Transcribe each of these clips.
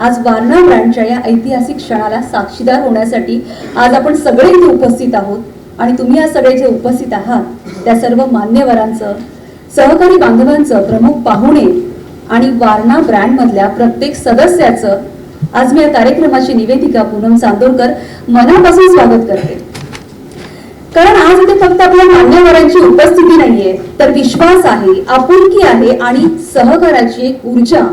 आज वारणा ब्रँडच्या या ऐतिहासिक क्षणाला साक्षीदार होण्यासाठी आज आपण सगळे इथे उपस्थित आहोत. आणि तुम्ही आज सगळे जे उपस्थित आहात त्या सर्व मान्यवरांचं सहकारी बांधवांचं प्रमुख पाहुणे आणि वारणा ब्रँडमधल्या प्रत्येक सदस्याचं आज मी या कार्यक्रमाची निवेदिका पूनम चांदोरकर मनापासून स्वागत करते. कारण आज इथे फक्त आपल्या मान्यवरांची उपस्थिती नाहीये तर विश्वास आहे आपुलकी आहे आणि सहकाराची एक ऊर्जा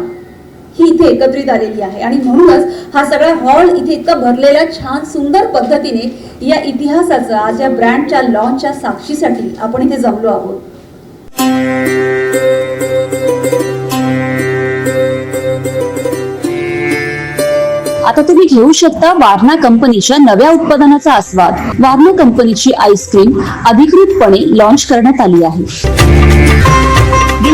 ही इथे एकत्रित आलेली आहे. आणि म्हणूनच हा सगळा हॉल इथे इतका भरलेला छान सुंदर पद्धतीने या इतिहासाचा आज या ब्रँडच्या लॉन्चच्या साक्षीसाठी आपण इथे जमलो आहोत. आता तुम्ही घेऊ शकता वारणा कंपनीच्या नव्या उत्पादनाचा आस्वाद. वारणा कंपनीची आईस्क्रीम अधिकृतपणे लॉन्च करण्यात आली आहे.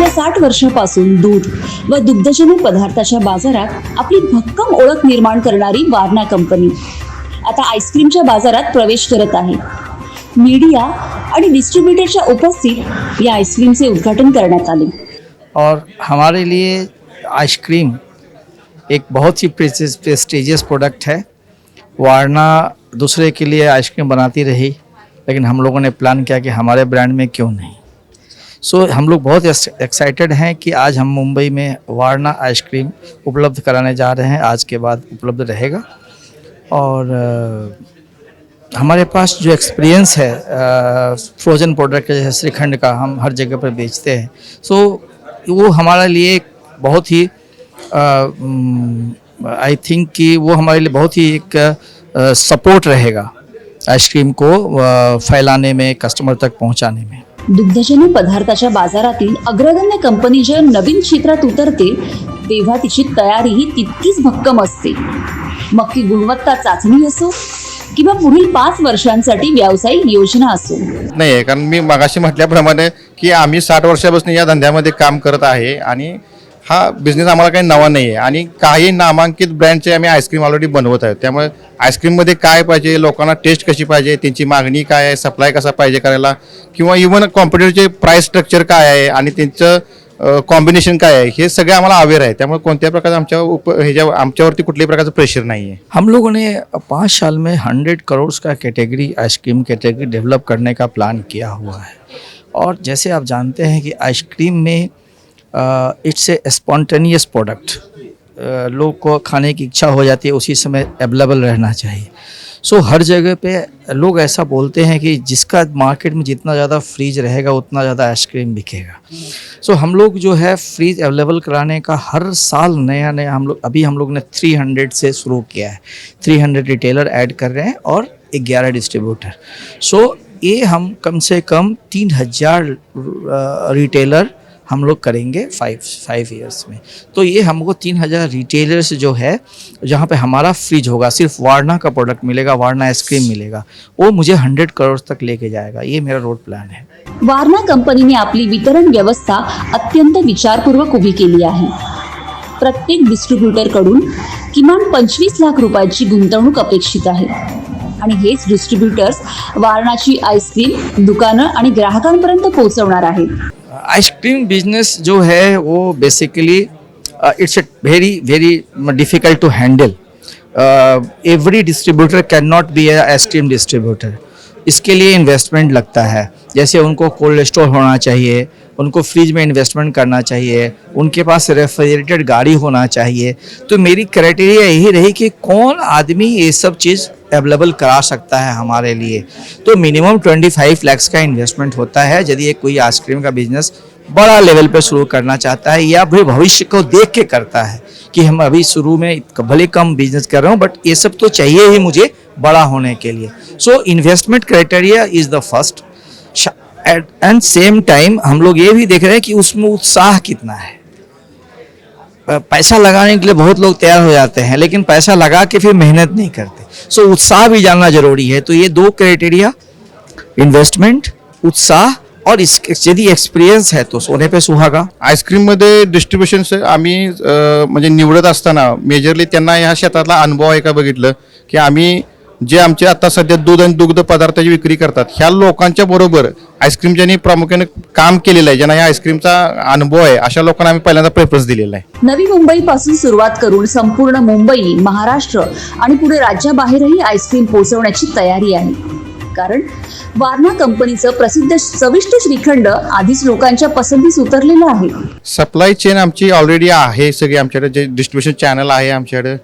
गेल्या साठ वर्षापासून दूध व दुग्धजन्य पदार्थाच्या बाजारात आपली भक्कम ओळख निर्माण करणारी वारणा कंपनी आता आईस्क्रीमच्या बाजारात प्रवेश करत आहे. मीडिया आणि डिस्ट्रीब्युटरच्या उपस्थित या आईस्क्रीमचे उद्घाटन करण्यात आले. और हमारे लिए आइसक्रीम एक बहुत ही प्रेस्टिजियस प्रोडक्ट है। वारना दूसरे के लिए आइसक्रीम बनाती रही लेकिन हम लोगों ने प्लान किया कि हमारे ब्रांड में क्यों नहीं। सो so, हम लोग बहुत एक्साइटेड हैं कि आज हम मुंबई में वारना आइसक्रीम उपलब्ध कराने जा रहे हैं। आज के बाद उपलब्ध रहेगा। और अ, हमारे पास जो एक्सपीरियंस है आ, फ्रोज़न प्रोडक्ट जैसे श्रीखंड का हम हर जगह पर बेचते हैं। सो so, वो हमारे लिए बहुत ही आई थिंक कि वो हमारे लिए बहुत ही एक सपोर्ट रहेगा आइसक्रीम को फैलाने में कस्टमर तक पहुँचाने में। दुग्धजन्य पदार्थाच्या बाजारातील अग्रगण्य कंपनी जेव्हा नवीन क्षेत्रात उतरते तेव्हा तिची तयारीही तितकीच भक्कम असते. मग ती गुणवत्ता चाचणी असो किंवा पुढील पाच वर्षांसाठी व्यावसायिक योजना असो. नाही आहे कारण मी मगाशी म्हटल्याप्रमाणे की आम्ही साठ वर्षापासून या धंद्यामध्ये काम करत आहे आणि हा बिझनेस आम्हाला काही नवा नाही आहे आणि काही नामांकित ब्रँडचे आम्ही आईस्क्रीम ऑलरेडी बनवत आहोत. त्यामुळे आईस्क्रीममध्ये काय पाहिजे लोकांना टेस्ट कशी पाहिजे त्यांची मागणी काय आहे सप्लाय कसा पाहिजे करायला किंवा इवन कॉम्पिटिटरचे प्राईस स्ट्रक्चर काय आहे आणि त्यांचं कॉम्बिनेशन काय आहे हे सगळे आम्हाला अवेअर आहे. त्यामुळे कोणत्याही प्रकारचं आमच्या उप ह्याच्या आमच्यावरती कुठल्याही प्रकारचं प्रेशर नाही आहे हम लोगों ने पाँच साल में हंड्रेड करोड़ का कैटेगरी आइसक्रीम कैटेगरी डेवलप करने का प्लान किया हुआ है। और जैसे आप जानते हैं कि आइसक्रीम में इट्स ए स्पॉन्टेनियस प्रोडक्ट लोग को खाने की इच्छा हो जाती है उसी समय अवेलेबल रहना चाहिए। सो so, हर जगह पे लोग ऐसा बोलते हैं कि जिसका मार्केट में जितना ज़्यादा फ्रीज रहेगा उतना ज़्यादा आइसक्रीम बिकेगा। सो so, हम लोग जो है फ्रीज अवेलेबल कराने का हर साल नया नया हम लोग अभी हम लोग ने 300 से शुरू किया है। 300 रिटेलर ऐड कर रहे हैं और 11 डिस्ट्रीब्यूटर सो so, ये हम कम से कम तीन हज़ार रिटेलर हम लोग करेंगे फाइव फाइव इयर्स में। तो ये हमको तीन हज़ार रिटेलर्स जो है जहाँ पे हमारा फ्रिज होगा सिर्फ वारना का प्रोडक्ट मिलेगा वारना आइसक्रीम मिलेगा वो मुझे हंड्रेड करोड़ तक लेके जाएगा। ये मेरा रोड प्लान है। वारणा कंपनीने आपली वितरण व्यवस्था अत्यंत विचारपूर्वक उभी केली आहे। प्रत्येक डिस्ट्रीब्युटरकडून किमान पंचवीस लाख रुपयाची गुंतवणूक अपेक्षित आहे। आणि हेच डिस्ट्रीब्युटर्स वारणाची आईस्क्रीम दुकानं आणि ग्राहकांपर्यंत पोहोचवणार आहेत। आइसक्रीम बिज़नेस जो है, वो basically it's very very difficult to handle every distributor can not be a ice cream distributor इसके लिए इन्वेस्टमेंट लगता है। जैसे उनको कोल्ड स्टोर होना चाहिए, उनको फ्रिज में इन्वेस्टमेंट करना चाहिए, उनके पास रेफ्रिजरेटेड गाड़ी होना चाहिए। तो मेरी क्राइटेरिया यही रही कि कौन आदमी ये सब चीज़ अवेलेबल करा सकता है हमारे लिए। तो मिनिमम ट्वेंटी फाइव लैक्स का इन्वेस्टमेंट होता है, यदि एक कोई आइसक्रीम का बिज़नेस बड़ा लेवल पे शुरू करना चाहता है या भी भविष्य को देख के करता है कि हम अभी शुरू में भले कम बिज़नेस कर रहे हूँ बट ये सब तो चाहिए ही मुझे बड़ा होने के लिए। So investment criteria is the first and same time हम लोग ये भी देख रहे हैं कि उसमें उत्साह कितना है। पैसा लगाने के लिए बहुत लोग तैयार हो जाते हैं, लेकिन पैसा लगा के फिर मेहनत नहीं करते। सो उत्साह भी जानना जरूरी है। तो ये दो क्राइटेरिया इन्वेस्टमेंट उत्साह और इस यदि एक्सपिरियंस है तो सोने पे सुहागा। आईस्क्रीममध्ये डिस्ट्रीब्युशन आम्ही म्हणजे निवडत असताना मेजरली त्यांना ह्या क्षेत्रातला अनुभव आहे का बघितलं? की आम्ही जे आमचे आता सध्या दूध आणि दुग्ध पदार्थाची विक्री करतात ह्या लोकांच्या बरोबर आईस्क्रीम ज्यांनी प्रामुख्याने काम केलेलं आहे ज्यांना या आईस्क्रीमचा अनुभव आहे अशा लोकांना आम्ही पहिल्यांदा प्रेफरन्स दिलेला आहे. नवी मुंबई पासून सुरुवात करून संपूर्ण मुंबई महाराष्ट्र आणि पुढे राज्याबाहेरही आईस्क्रीम पोहोचवण्याची तयारी आहे. कारण वारणा कंपनीचं प्रसिद्ध चविष्ट श्रीखंड आधीच लोकांच्या पसंतीस उतरलेलं आहे. सप्लाय चेन आमची ऑलरेडी आहे सगळी आमच्याकडे जे डिस्ट्रीब्युशन चॅनल आहे आमच्याकडे.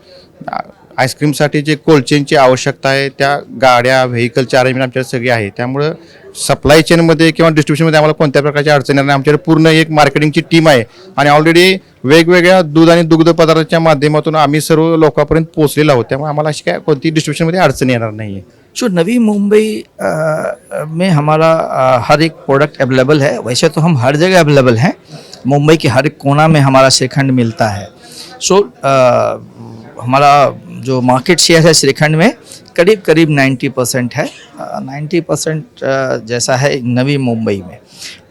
आईस्क्रीमसाठी जे कोल्ड चेनची आवश्यकता आहे त्या गाड्या व्हेकलची अरेंजमेंट आमच्याकडे सगळी आहे. त्यामुळं सप्लाय चेनमध्ये किंवा डिस्ट्रीब्युशनमध्ये आम्हाला कोणत्या प्रकारची अडचण येणार नाही. आमच्याकडे पूर्ण एक मार्केटिंगची टीम आहे. आणि ऑलरेडी वेगवेगळ्या दूध आणि दुग्ध पदार्थाच्या माध्यमातून आम्ही सर्व लोकांपर्यंत पोहोचलेलो आहोत. त्यामुळे आम्हाला अशी काय कोणती डिस्ट्रीब्युशनमध्ये अडचण येणार नाही आहे जो नवी मुंबई में हमारा हर एक प्रोडक्ट अवेलेबल है। वैसे तो हम हर जगह अवेलेबल हैं। मुंबई के हर एक कोना में हमारा श्रीखंड मिलता है। सो हमारा जो मार्केट शेयर है श्रीखंड में करीब करीब 90 परसेंट है नाइन्टी परसेंट जैसा है नवी मुंबई में।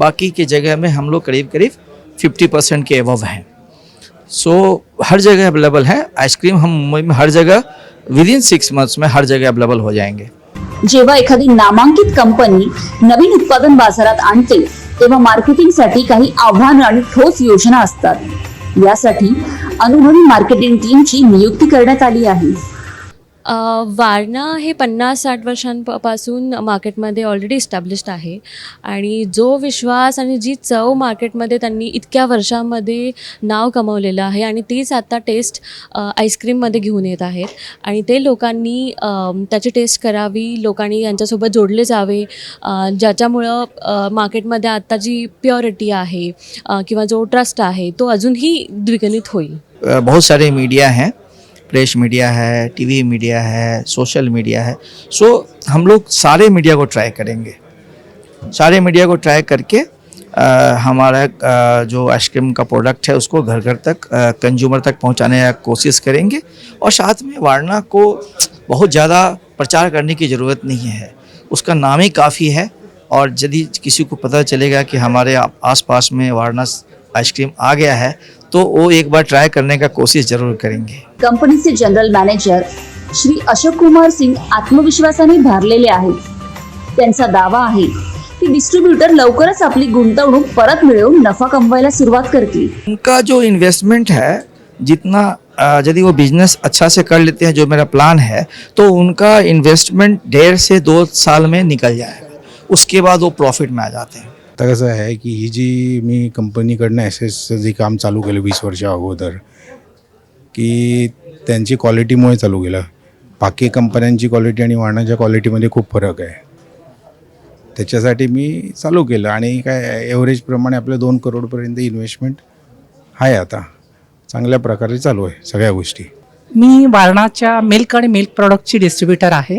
बाकी की जगह में हम लोग करीब करीब 50 परसेंट के एवव हैं। सो हर जगह अवेलेबल है। आइसक्रीम हम मुंबई में हर जगह विद इन सिक्स मंथ्स में हर जगह अवेलेबल हो जाएंगे। जेव्हा एखादी नामांकित कंपनी नवीन उत्पादन बाजारात आणते तेव्हा मार्केटिंगसाठी काही आव्हान आणि ठोस योजना असतात. यासाठी अनुभवी मार्केटिंग टीमची नियुक्ती करण्यात आली आहे. वारणा हे पन्नास साठ वर्षांपासून मार्केटमध्ये ऑलरेडी इस्टॅब्लिश्ड आहे. आणि जो विश्वास आणि जी चव मार्केटमध्ये त्यांनी इतक्या वर्षांमध्ये नाव कमवलेलं आहे आणि तीच आता टेस्ट आईस्क्रीममध्ये घेऊन येत आहेत. आणि ते लोकांनी त्याची टेस्ट करावी लोकांनी यांच्यासोबत जोडले जावे ज्याच्यामुळं मार्केटमध्ये आत्ता जी प्युरिटी आहे किंवा जो ट्रस्ट आहे तो अजूनही द्विगणित होईल. बहुत सारे मीडिया हैं प्रेस मीडिया है टीवी मीडिया है सोशल मीडिया है। सो हम लोग सारे मीडिया को ट्राई करेंगे। सारे मीडिया को ट्राई करके अ, हमारा अ, जो आइसक्रीम का प्रोडक्ट है उसको घर घर तक कंज्यूमर तक पहुँचाने का कोशिश करेंगे। और साथ में वारणा को बहुत ज़्यादा प्रचार करने की ज़रूरत नहीं है। उसका नाम ही काफ़ी है। और यदि किसी को पता चलेगा कि हमारे आ- आसपास में वारणा आइसक्रीम आ गया है तो वो एक बार ट्राई करने का कोशिश ज़रूर करेंगे। कंपनीचे जनरल मॅनेजर श्री अशोक कुमार सिंग आत्मविश्वासाने भरलेले आहेत. त्यांचा दावा आहे की डिस्ट्रीब्युटर लवकरच आपली गुंतवणूक परत मिळवून नफा कमवायला सुरुवात करतील. उनका जो इन्वेस्टमेंट है जितना अ, यदि वो बिजनेस अच्छा से कर लेते हैं जो मेरा प्लान है तो उनका इन्वेस्टमेंट डेढ़ से दो साल में निकल जाएगा। उसके बाद वो प्रॉफिट में आ जाते हैं। आता कसं आहे की ही जी मी कंपनीकडनं एस एसचं जे काम चालू केलं वीस वर्षा अगोदर की त्यांची क्वालिटीमुळे चालू केलं. बाकी कंपन्यांची क्वालिटी आणि वाहनाच्या क्वालिटीमध्ये खूप फरक आहे. त्याच्यासाठी मी चालू केलं आणि काय ॲव्हरेजप्रमाणे आपलं दोन करोडपर्यंत इन्व्हेस्टमेंट आहे आता. चांगल्या प्रकारे चालू आहे सगळ्या गोष्टी. मी वारणाच्या मिल्क आणि मिल्क प्रॉडक्टची डिस्ट्रीब्युटर आहे.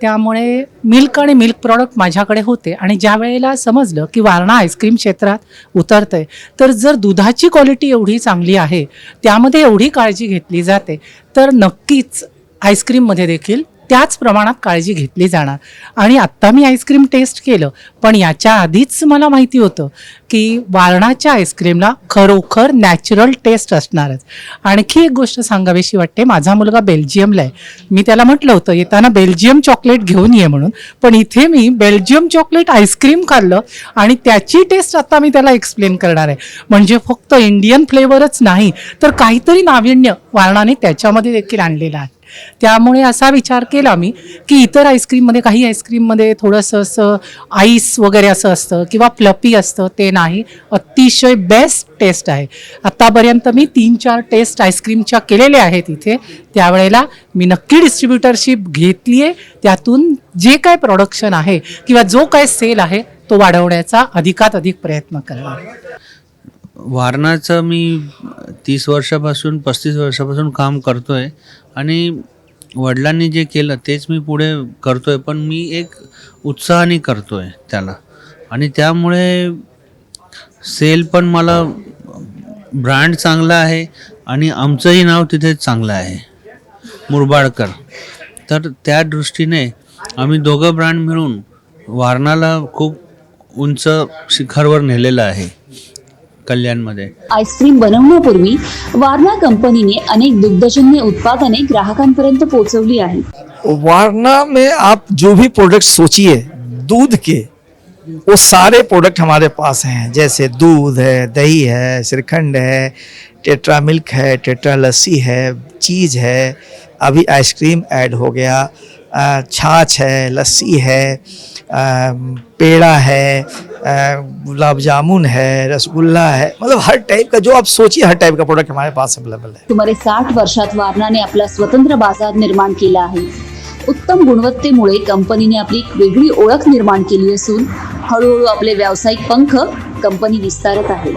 त्यामुळे मिल्क आणि मिल्क प्रॉडक्ट माझ्याकडे होते आणि ज्या वेळेला समजलं की वारणा आईस्क्रीम क्षेत्रात उतरतं आहे तर जर दुधाची क्वालिटी एवढी चांगली आहे त्यामध्ये एवढी काळजी घेतली जाते तर नक्कीच आईस्क्रीममध्ये देखील त्याच प्रमाणात काळजी घेतली जाणार. आणि आत्ता मी आईस्क्रीम टेस्ट केलं पण याच्या आधीच मला माहिती होतं की वारणाच्या आईस्क्रीमला खरोखर नॅचरल टेस्ट असणारच. आणखी एक गोष्ट सांगावीशी वाटते माझा मुलगा बेल्जियमला आहे. मी त्याला म्हटलं होतं येताना बेल्जियम चॉकलेट घेऊन ये म्हणून. पण इथे मी बेल्जियम चॉकलेट आईस्क्रीम खाल्लं आणि त्याची टेस्ट आता मी त्याला एक्सप्लेन करणार आहे. म्हणजे फक्त इंडियन फ्लेवरच नाही तर काहीतरी नाविन्य वारणाने त्याच्यामध्ये देखील आणलेलं आहे. त्यामुळे असा विचार केला मी की इतर आईस्क्रीममध्ये काही आईस्क्रीममध्ये थोडंसं असं आईस वगैरे असं असतं किंवा फ्लपी असतं ते नाही. अतिशय बेस्ट टेस्ट आहे. आत्तापर्यंत मी तीन चार टेस्ट आईस्क्रीमच्या केलेल्या आहेत इथे. त्यावेळेला मी नक्की डिस्ट्रीब्युटरशिप घेतली आहे. त्यातून जे काय प्रोडक्शन आहे किंवा जो काय सेल आहे तो वाढवण्याचा अधिकात अधिक प्रयत्न करणार. वारणाचं मी तीस वर्षापासून पस्तीस वर्षापासून काम करतो आहे आणि वडिलांनी जे केलं तेच मी पुढे करतो आहे पण मी एक उत्साहाने करतो आहे त्याला. आणि त्यामुळे सेल पण मला ब्रँड चांगला आहे आणि आमचंही नाव तिथे चांगलं आहे मुरबाडकर. तर त्या दृष्टीने आम्ही दोघं ब्रँड मिळून वारणाला खूप उंच शिखरवर नेलेलं आहे. कल्याणमध्ये. आईस्क्रीम बनवण्यापूर्वी वारणा कंपनीने अनेक दुग्धजन्य उत्पादने ग्राहकांपर्यंत पोहोचवली आहेत. वारना में आप जो भी प्रोडक्ट सोचिए दूध के वो सारे प्रोडक्ट हमारे पास हैं। जैसे दूध है दही है श्रीखंड है टेट्रा मिल्क है टेट्रा लस्सी है चीज़ है अभी आइसक्रीम ऐड हो गया। छाछ है लस्सी है पेड़ा है गुलाब जामुन है रसगुल्ला है मतलब हर टाइप का जो आप सोचिए हर टाइप का प्रोडक्ट हमारे पास अवेलेबल है। सुमारे साठ वर्षात वारणाने आपला स्वतंत्र बाजार निर्माण केला आहे. उत्तम गुणवत्तेमुळे कंपनीने आपली एक वेगळी ओळख निर्माण केली असून हळूहळू आपले व्यावसायिक पंख कंपनी विस्तारत आहे.